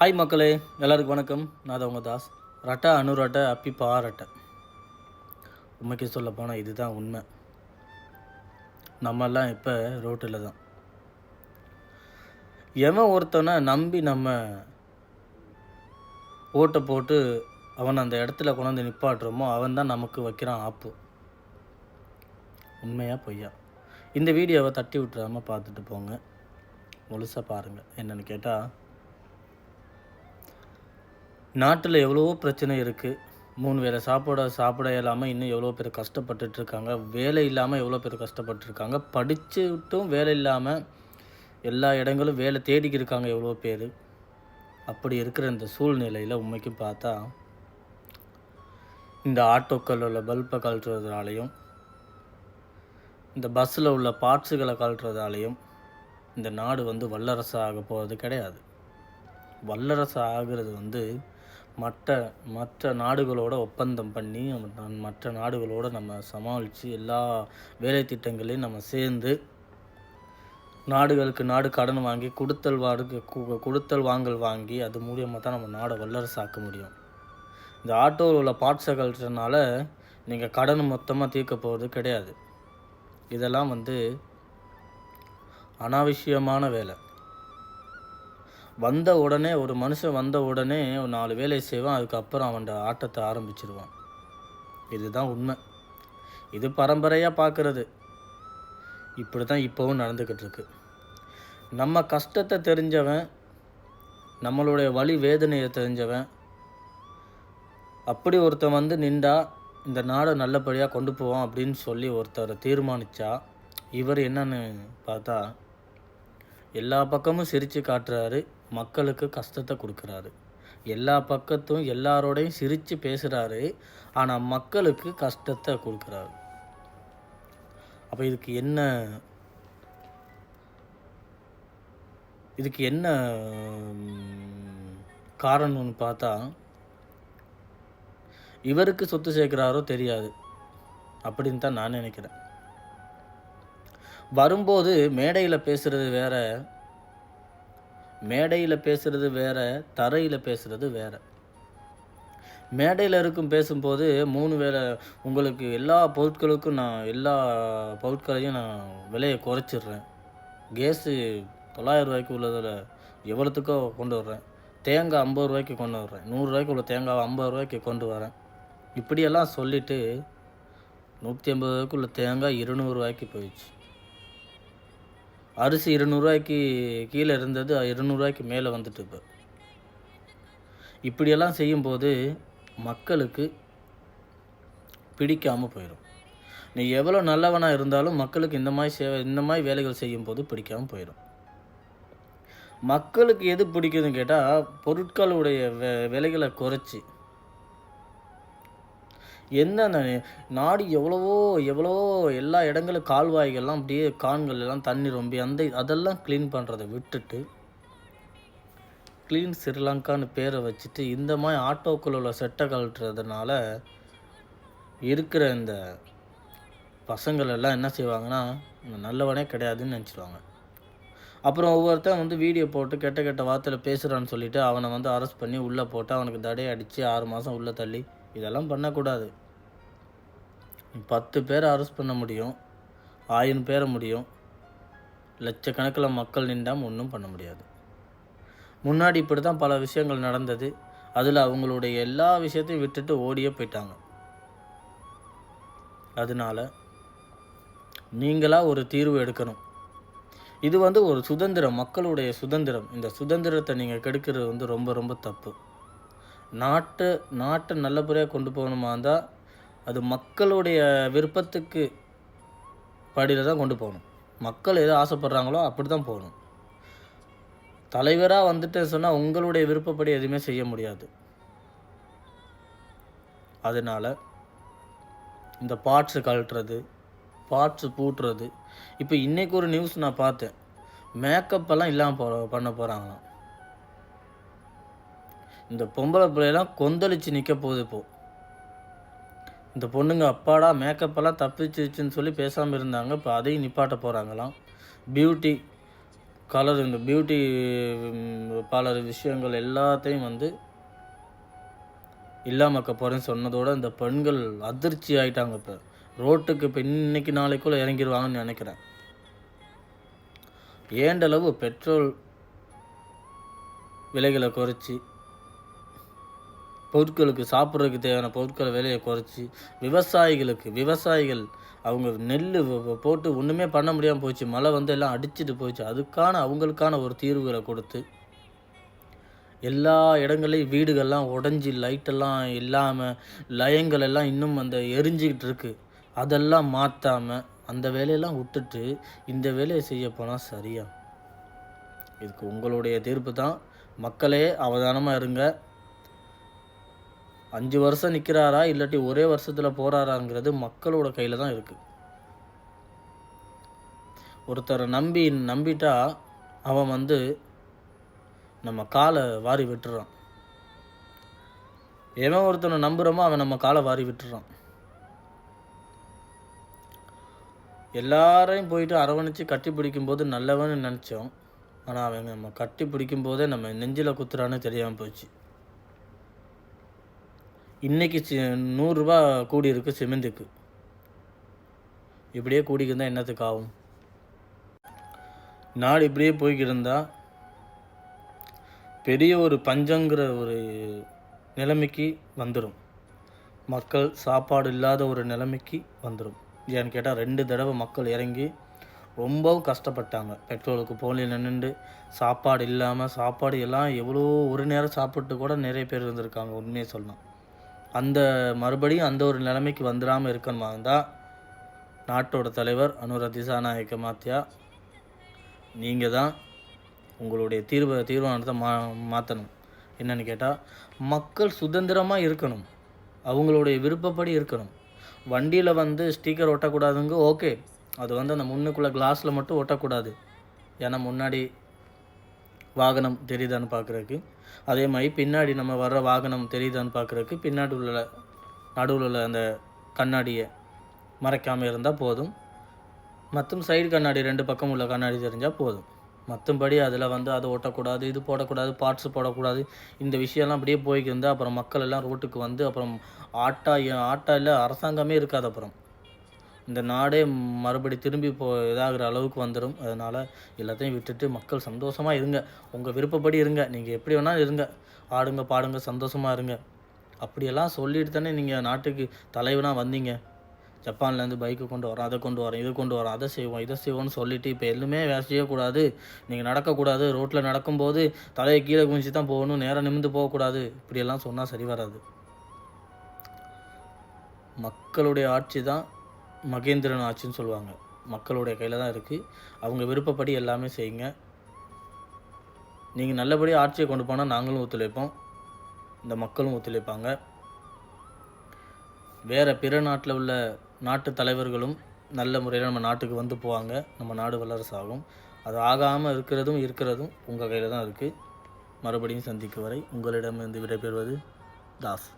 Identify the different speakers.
Speaker 1: Hi மக்களே. எல்லாருக்கும் வணக்கம். நான் தான் உங்கள் தாஸ். ரட்டை அனுரட்டை அப்பி பாரட்டை உண்மைக்கு சொல்ல போனால் இதுதான் உண்மை. நம்மெல்லாம் இப்போ ரோட்டில் தான். எவன் ஒருத்தனை நம்பி நம்ம ஓட்டை போட்டு அவன் அந்த இடத்துல கொண்டாந்து நிப்பாட்டுறோமோ அவன் தான் நமக்கு வைக்கிறான் ஆப்பு. உண்மையாக பொய்யா? இந்த வீடியோவை தட்டி விட்டுறாமல் பார்த்துட்டு போங்க. முழுசாக பாருங்கள் என்னென்னு கேட்டால் நாட்டில் எவ்வளவோ பிரச்சனை இருக்குது மூணு வேளை சாப்பாட சாப்பிட இல்லாமல் இன்னும் எவ்வளோ பேர் கஷ்டப்பட்டுட்டு இருக்காங்க வேலை இல்லாமல் எவ்வளோ பேர் கஷ்டப்பட்டுருக்காங்க. படிச்சுட்டும் வேலை இல்லாமல் எல்லா இடங்களும் வேலை தேடிக்கி இருக்காங்க எவ்வளோ பேர். அப்படி இருக்கிற இந்த சூழ்நிலையில் உண்மைக்கு பார்த்தா இந்த ஆட்டோக்கள் உள்ள பல்பை கழட்டுறதுனாலையும் இந்த பஸ்ஸில் உள்ள பார்ட்ஸுகளை கழட்டுறதாலையும் இந்த நாடு வந்து வல்லரசு ஆக போகிறது கிடையாது. வல்லரசு ஆகிறது வந்து மற்ற மற்ற நாடுகளோட ஒப்பந்தம் பண்ணி நம்ம மற்ற நாடுகளோடு நம்ம சமாளித்து எல்லா வேலை திட்டங்களையும் நம்ம சேர்ந்து நாடுகளுக்கு நாடு கடன் வாங்கி கொடுத்தல் வாடு கொடுத்தல் வாங்கல் வாங்கி அது மூலியமாக தான் நம்ம நாடை வல்லரசு ஆக்க முடியும். இந்த ஆட்டோவில் உள்ள பார்ட்ஸை கழட்டுறதுனால நீங்கள் கடன் மொத்தமாக தீர்க்க போகிறது கிடையாது. இதெல்லாம் வந்து அனாவசியமான வேலை. வந்த உடனே ஒரு மனுஷன் வந்த உடனே ஒரு நாலு வேலை செய்வான் அதுக்கப்புறம் அவன் ஆட்டத்தை ஆரம்பிச்சிருவான். இதுதான் உண்மை. இது பரம்பரையாக பார்க்குறது இப்படி தான் இப்போவும் நடந்துக்கிட்டு இருக்கு நம்ம கஷ்டத்தை தெரிஞ்சவன் நம்மளுடைய வழி வேதனையை தெரிஞ்சவன் அப்படி ஒருத்தன் வந்து நின்றா இந்த நாடை நல்லபடியாக கொண்டு போவான் அப்படின்னு சொல்லி ஒருத்தரை தீர்மானிச்சா இவர் என்னன்னு பார்த்தா எல்லா பக்கமும் சிரித்து காட்டுறாரு. மக்களுக்கு கஷ்டத்தை கொடுக்குறாரு. எல்லா பக்கத்தும் எல்லாரோடையும் சிரித்து பேசுகிறாரு ஆனால் மக்களுக்கு கஷ்டத்தை கொடுக்குறாரு. அப்போ இதுக்கு என்ன இதுக்கு என்ன காரணம்னு பார்த்தா இவருக்கு சொத்து சேர்க்குறாரோ தெரியாது. அப்படின்னு தான் நான் நினைக்கிறேன். வரும்போது மேடையில் பேசுகிறது வேற மேடையில் பேசுகிறது வேறு தரையில் பேசுகிறது வேற. மேடையில் இருக்கும் பேசும்போது மூணு வேளை உங்களுக்கு எல்லா பொருட்களுக்கும் நான் எல்லா பொருட்களையும் நான் விலையை குறைச்சிடுறேன். கேஸு தொள்ளாயிரம் ரூபாய்க்கு உள்ளதில் எவ்வளோத்துக்கோ கொண்டு வர்றேன். தேங்காய் ஐம்பது ரூபாய்க்கு கொண்டு வர்றேன். நூறுரூவாய்க்கு உள்ள தேங்காய் ஐம்பது ரூபாய்க்கு கொண்டு வரேன். இப்படியெல்லாம் சொல்லிவிட்டு நூற்றி ஐம்பது ரூபாய்க்கு உள்ள தேங்காய் இருநூறுவாய்க்கு போயிடுச்சு. அரிசி இருநூறுவாய்க்கு கீழே இருந்தது இருநூறுவாய்க்கு மேலே வந்துட்டு இப்போ. இப்படியெல்லாம் செய்யும்போது மக்களுக்கு பிடிக்காமல் போயிடும் நீ எவ்வளோ நல்லவனாக இருந்தாலும் மக்களுக்கு இந்த மாதிரி சேவை இந்த மாதிரி வேலைகள் செய்யும்போது பிடிக்காமல் போயிடும் மக்களுக்கு எது பிடிக்குதுன்னு கேட்டால் பொருட்களுடைய வெ விலைகளை குறைச்சி என்னென்ன நாடு எவ்வளவோ எவ்வளவோ எல்லா இடங்களும் கால்வாய்கள்லாம் அப்படியே கான்கள் எல்லாம் தண்ணி ரொம்பி அந்த அதெல்லாம் க்ளீன் பண்ணுறதை விட்டுட்டு க்ளீன் ஸ்ரீலங்கான்னு பேரை வச்சுட்டு இந்த மாதிரி ஆட்டோக்கள் உள்ள செட்டை கழட்டுறதுனால இருக்கிற இந்த பசங்கள் எல்லாம் என்ன செய்வாங்கன்னா நல்லவனே கிடையாதுன்னு நினச்சிடுவாங்க அப்புறம் ஒவ்வொருத்தன் வந்து வீடியோ போட்டு கெட்ட கெட்ட வார்த்தையில் பேசுகிறான்னு சொல்லிட்டு அவனை வந்து அரெஸ்ட் பண்ணி உள்ளே போட்டு அவனுக்கு தடையை அடித்து ஆறு மாதம் உள்ளே தள்ளி இதெல்லாம் பண்ணக்கூடாது. பத்து பேரை அரெஸ்ட் பண்ண முடியும். ஆயிரம் பேரை முடியும். லட்சக்கணக்கில் மக்கள் நின்றால் ஒன்றும் பண்ண முடியாது. முன்னாடி இப்படி தான் பல விஷயங்கள் நடந்தது. அதில் அவங்களுடைய எல்லா விஷயத்தையும் விட்டுட்டு ஓடியே போயிட்டாங்க. அதனால நீங்களாக ஒரு தீர்வு எடுக்கணும். இது வந்து ஒரு சுதந்திரம் மக்களுடைய சுதந்திரம். இந்த சுதந்திரத்தை நீங்கள் கெடுக்கிறது வந்து ரொம்ப ரொம்ப தப்பு. நாட்டை நாட்டை நல்லபடியாக கொண்டு போகணுமா இருந்தால் அது மக்களுடைய விருப்பத்துக்கு படியில் தான் கொண்டு போகணும். மக்கள் எது ஆசைப்படுறாங்களோ அப்படி தான் போகணும். தலைவராக வந்துட்டேன்னு சொன்னால் உங்களுடைய விருப்பப்படி எதுவுமே செய்ய முடியாது. அதனால் இந்த பார்ட்ஸு கழட்டுறது பார்ட்ஸு பூட்டுறது. இப்போ இன்றைக்கி ஒரு நியூஸ் நான் பார்த்தேன். மேக்கப்பெல்லாம் இல்லாமல் போ பண்ண போகிறாங்களாம் இந்த பொம்பளை பிள்ளையெல்லாம் கொந்தளிச்சு நிற்க போகுது இப்போ. இந்த பொண்ணுங்க அப்பாடா மேக்கப்பெல்லாம் தப்பிச்சிச்சுன்னு சொல்லி பேசாமல் இருந்தாங்க. இப்போ அதையும் நிப்பாட்ட போகிறாங்களாம் பியூட்டி கலர் இந்த பியூட்டி பார்லர் விஷயங்கள் எல்லாத்தையும் வந்து இல்லாமக்க போகிறேன்னு சொன்னதோட இந்த பெண்கள் அதிர்ச்சி ஆகிட்டாங்க இப்போ. ரோட்டுக்கு இப்போ இன்னைக்கு நாளைக்குள்ளே இறங்கிடுவாங்கன்னு நினைக்கிறேன். ஏண்டளவு பெட்ரோல் விலைகளை குறைச்சி பொருட்களுக்கு சாப்பிட்றதுக்கு தேவையான பொருட்களை விலையை குறைச்சி விவசாயிகளுக்கு விவசாயிகள் அவங்க நெல் போட்டு ஒன்றுமே பண்ண முடியாமல் போச்சு மழை வந்து எல்லாம் அடிச்சிட்டு போச்சு அதுக்கான அவங்களுக்கான ஒரு தீர்வுகளை கொடுத்து எல்லா இடங்களையும் வீடுகள்லாம் உடஞ்சி லைட்டெல்லாம் இல்லாமல் லயங்கள் எல்லாம் இன்னும் அந்த எரிஞ்சிக்கிட்டு இருக்கு. அதெல்லாம் மாற்றாமல் அந்த வேலையெல்லாம் விட்டுட்டு இந்த வேலையை செய்ய போனால் சரியா? இதுக்கு உங்களுடைய தீர்ப்பு தான். மக்களே அவதானமாக இருங்க. அஞ்சு வருஷம் நிற்கிறாரா இல்லாட்டி ஒரே வருஷத்தில் போகிறாராங்கிறது மக்களோட கையில் தான் இருக்குது ஒருத்தரை நம்பி நம்பிட்டா அவன் வந்து நம்ம காலை வாரி விட்டுறான். எவன் ஒருத்தனை நம்புகிறோமோ அவன் நம்ம காலை வாரி விட்டுறான். எல்லாரையும் போயிட்டு அரவணைச்சு கட்டி பிடிக்கும்போது நல்லவன்னு நினச்சோம். ஆனால் அவன் நம்ம கட்டி பிடிக்கும் போதே நம்ம நெஞ்சில் குத்துறான்னு தெரியாமல் போச்சு. இன்றைக்கி சி நூறுரூவா கூடி இருக்குது சிமெண்ட்டுக்கு. இப்படியே கூடிக்கிருந்தால் என்னத்துக்கு ஆகும்? நாடு இப்படியே போய்க்கிட்டு பெரிய ஒரு பஞ்சங்கிற ஒரு நிலைமைக்கு வந்துடும் மக்கள் சாப்பாடு இல்லாத ஒரு நிலைமைக்கு வந்துடும் ஏன்னு கேட்டால் ரெண்டு தடவை மக்கள் இறங்கி ரொம்பவும் கஷ்டப்பட்டாங்க. பெட்ரோலுக்கு போலி நின்றுண்டு சாப்பாடு இல்லாமல் சாப்பாடு எல்லாம் எவ்வளோ ஒரு நேரம் சாப்பிட்டு கூட நிறைய பேர் இருந்திருக்காங்க. உண்மையை சொல்லலாம் அந்த மறுபடியும் அந்த ஒரு நிலைமைக்கு வந்துடாமல் இருக்கணுமா தான் நாட்டோட தலைவர் அனுர திசாநாயக்க மாத்தியா நீங்கள் தான் உங்களுடைய தீர்வு தீர்மானத்தை மா மாற்றணும் என்னென்னு கேட்டால் மக்கள் சுதந்திரமாக இருக்கணும். அவங்களுடைய விருப்பப்படி இருக்கணும். வண்டியில் வந்து ஸ்டிக்கர் ஒட்டக்கூடாதுங்க ஓகே. அது வந்து அந்த முன்னுக்குள்ளே கிளாஸில் மட்டும் ஒட்டக்கூடாது. ஏன்னா முன்னாடி வாகனம் தெரியுதான்னு பார்க்குறதுக்கு. அதே மாதிரி பின்னாடி நம்ம வர்ற வாகனம் தெரியுதான்னு பார்க்குறதுக்கு பின்னாடி உள்ள நடுவில் உள்ள அந்த கண்ணாடியை மறைக்காமல் இருந்தால் போதும். மற்றும் சைடு கண்ணாடி ரெண்டு பக்கம் உள்ள கண்ணாடி தெரிஞ்சால் போதும். மற்றபடி அதில் வந்து அதை ஓட்டக்கூடாது இது போடக்கூடாது பார்ட்ஸ் போடக்கூடாது இந்த விஷயம்லாம் அப்படியே போய்க்கிருந்தா அப்புறம் மக்கள் எல்லாம் ரோட்டுக்கு வந்து அப்புறம் ஆட்டா ஆட்டா இல்லை அரசாங்கமே இருக்காது அப்புறம். இந்த நாடே மறுபடி திரும்பி போ இதாகிற அளவுக்கு வந்துடும் அதனால் எல்லாத்தையும் விட்டுட்டு மக்கள் சந்தோஷமாக இருங்க. உங்கள் விருப்பப்படி இருங்க. நீங்கள் எப்படி வேணாலும் இருங்க. ஆடுங்க பாடுங்க சந்தோஷமாக இருங்க. அப்படியெல்லாம் சொல்லிட்டு தானே நீங்கள் நாட்டுக்கு தலைவனாக வந்தீங்க. ஜப்பான்லேருந்து பைக்கு கொண்டு வரோம் அதை கொண்டு வரோம் இது கொண்டு வரோம் அதை செய்வோம் இதை செய்வோம்னு சொல்லிவிட்டு இப்போ எதுவுமே வேலை செய்யக்கூடாது. நீங்கள் நடக்கக்கூடாது. ரோட்டில் நடக்கும்போது தலையை கீழே குனிச்சு தான் போகணும். நேராக நிமிந்து போகக்கூடாது. இப்படியெல்லாம் சொன்னால் சரி வராது. மக்களுடைய ஆட்சி தான் மகேந்திரன் ஆட்சின்னு சொல்லுவாங்க. மக்களுடைய கையில் தான் இருக்குது அவங்க விருப்பப்படி எல்லாமே செய்யுங்க. நீங்கள் நல்லபடியாக ஆட்சியை கொண்டு போனால் நாங்களும் ஒத்துழைப்போம். இந்த மக்களும் ஒத்துழைப்பாங்க. வேறு பிற நாட்டில் உள்ள நாட்டு தலைவர்களும் நல்ல முறையில் நம்ம நாட்டுக்கு வந்து போவாங்க. நம்ம நாடு வல்லரசு ஆகும். அது ஆகாமல் இருக்கிறதும் இருக்கிறதும் உங்கள் கையில் தான் இருக்குது மறுபடியும் சந்திக்கும் வரை உங்களிடமிருந்து விடைபெறுவது தாஸ்.